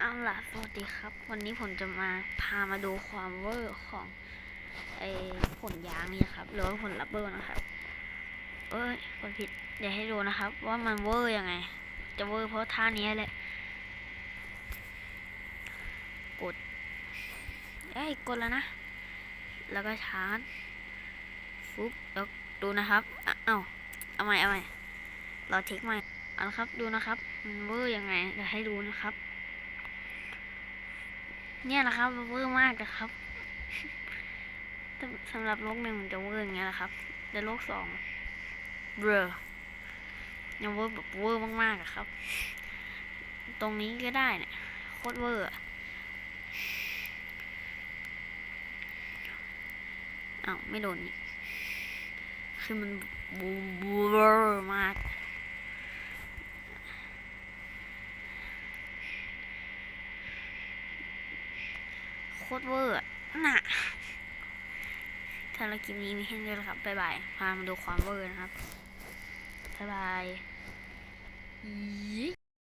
เอาล่ะสวัสดีครับ วันนี้ผมจะมาพามาดูความเวอร์ของไอ้ผลยางนี่ครับหรือว่าผลลับเบอร์นะครับ เอ้ยกดผิดเดี๋ยวให้ดูนะครับ ว่ามันเวอร์ยังไง จะเวอร์เพราะท่านี้แหละ กดเอ้ยกดแล้วนะ แล้วก็ชาร์จฟุ๊บแล้วดูนะครับเอ้าเอาใหม่เอาใหม่เราเทคใหม่เอาละครับดูนะครับ มันเวอร์ยังไงเดี๋ยวให้ดูนะครับ เนี่ยนะครับเวอร์มากนะครับสำหรับโลกหนึ่งมันจะเวอร์อย่างเงี้ยแหละครับแต่โลกสองเบลอยังเวอร์แบบเวอร์มากๆอะครับ ตรงนี้ก็ได้เนี่ยโคตรเวอร์อะอ้าวไม่โดนนี่คือมันบูบูเวอร์มาก โคตรเวอร์น่ะถ้าเราคลิปนี้มีแค่นี้แล้วครับ บ๊ายบาย พามาดูความเวอร์นะครับ บ๊ายบายยี